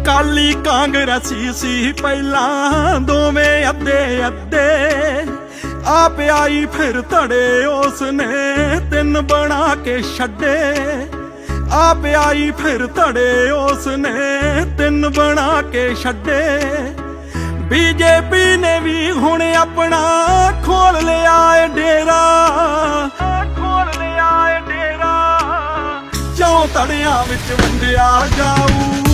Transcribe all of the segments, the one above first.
ਅਕਾਲੀ ਕਾਂਗਰਸੀ ਸੀ ਪਹਿਲਾਂ, ਦੋਵੇਂ ਅੱਧੇ ਅੱਧੇ। ਆਪ ਆਈ ਫਿਰ ਧੜੇ ਉਸ ਨੇ ਤਿੰਨ ਬਣਾ ਕੇ ਛੱਡੇ। ਆਪ ਆਈ ਫਿਰ ਧੜੇ ਉਸ ਨੇ ਤਿੰਨ ਬਣਾ ਕੇ ਛੱਡੇ। ਬੀਜੇਪੀ ਨੇ ਵੀ ਹੁਣ ਆਪਣਾ ਖੋਲ ਲਿਆ ਏ ਡੇਰਾ। ਖੋਲ ਲਿਆ ਏ ਡੇਰਾ। ਚੌਂ ਤੜਿਆਂ ਵਿੱਚ ਵੰਡਿਆ ਜਾਊ।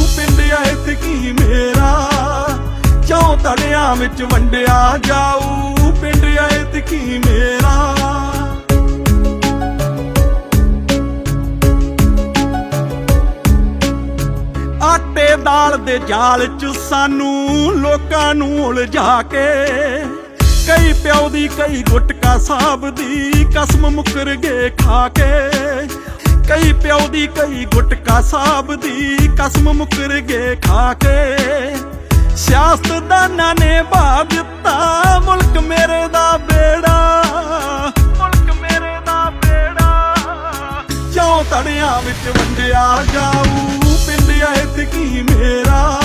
ਚੌ ਵਿੱਚ ਵੰਡਿਆ ਜਾਊ, ਪਿੰਡ ਐਤ ਕੀ ਮੇਰਾ? ਆਟੇ ਦਾਲ ਦੇ ਜਾਲ ਚ ਸਾਨੂੰ ਲੋਕਾਂ ਨੂੰ ਉਲਝਾ ਕੇ। ਕਈ ਪਿਓ ਦੀ, ਕਈ ਗੁਟਕਾ ਸਾਹਿਬ ਦੀ ਕਸਮ ਮੁਕਰ ਗਏ ਖਾ ਕੇ। ਕਈ ਪਿਓ ਦੀ, ਕਈ ਗੁਟਕਾ ਸਾਹਿਬ ਦੀ ਕਸਮ ਮੁਕਰ ਗਏ ਖਾ ਕੇ। ਸਿਆਸਤਦਾਨਾਂ ਨੇ ਭਾ ਦਿੱਤਾ, ਮੁਲਕ ਮੇਰੇ ਦਾ ਬੇੜਾ। ਮੁਲਕ ਮੇਰੇ ਦਾ ਬੇੜਾ। ਚੌ ਤੜਿਆਂ ਵਿੱਚ ਵੰਡਿਆ ਜਾਊ, ਪਿੰਡ ਐਤ ਕੀ ਮੇਰਾ।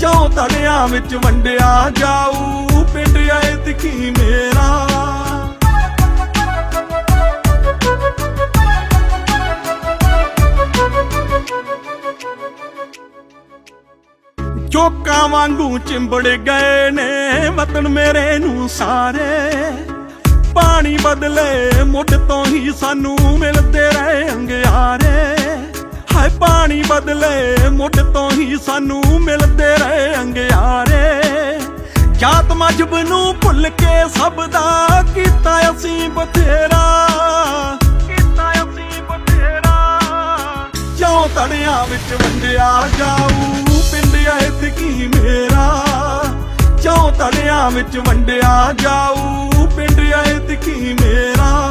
ਚੌ ਤੜਿਆਂ ਵਿੱਚ ਵੰਡਿਆ ਜਾਊ, ਪਿੰਡ ਐਤ ਕੀ ਮੇਰਾ। ਚੋਕਾਂ ਵਾਂਗੂ ਚਿੰਬੜ ਗਏ ਨੇ, ਵਤਨ ਮੇਰੇ ਨੂੰ ਸਾਰੇ। ਪਾਣੀ ਬਦਲੇ ਮੁੱਢ ਤੋਂ ਹੀ ਸਾਨੂੰ ਮਿਲਦੇ ਰਹੇ ਅੰਗਿਆਰੇ। ਹਾਏ, ਪਾਣੀ ਬਦਲੇ ਮੁੱਢ ਤੋਂ ਹੀ ਸਾਨੂੰ ਮਿਲਦੇ ਰਹੇ ਅੰਗਿਆਰੇ। ਜਾਤ ਮਜਬ ਨੂੰ ਭੁੱਲ ਕੇ ਸਭ ਦਾ ਕੀਤਾ ਅਸੀਂ ਬਥੇਰਾ। ਕੀਤਾ ਅਸੀਂ ਬਥੇਰਾ। ਚੌ ਤੜਿਆਂ ਵਿੱਚ ਵੰਡਿਆ ਜਾਊ। ਪਿੰਡ ਮੇਰਾ? ਚੌ ਤੜਿਆਂ ਵਿੱਚ ਵੰਡਿਆ ਜਾਊ, ਪਿੰਡ ਐਤ ਕੀ ਮੇਰਾ?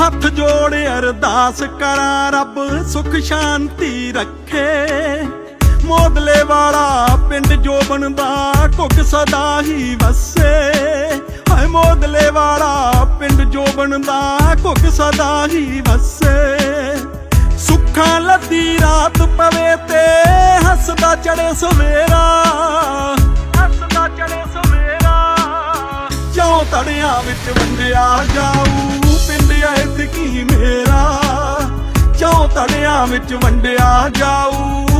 ਹੱਥ ਜੋੜ ਅਰਦਾਸ ਕਰਾਂ, ਰੱਬ ਸੁਖ ਸ਼ਾਂਤੀ ਰੱਖੇ। ਮੋਦਲੇ ਵਾਲਾ ਪਿੰਡ ਜੋ ਬਣਦਾ ਘੁੱਗ ਸਦਾ ਹੀ ਵਸੇ। ਹਾਏ ਮੋਦਲੇ ਵਾਲਾ ਪਿੰਡ ਜੋ ਬਣਦਾ, ਘੁੱਗ ਸਦਾ ਹੀ ਵਸੇ। ਸੁੱਖਾਂ ਲੱਦੀ ਰਾਤ ਪਵੇ ਤੇ ਹੱਸਦਾ ਚੜੇ ਸਵੇਰਾ। ਹੱਸਦਾ ਚੜੇ ਸਵੇਰਾ। ਚੌ ਤੜਿਆਂ ਵਿੱਚ ਵੰਡਿਆ ਜਾਊ, ਪਿੰਡ ਐਤ ਕੀ ਮੇਰਾ। ਚੌ ਤੜਿਆਂ ਵਿੱਚ ਵੰਡਿਆ ਜਾਊ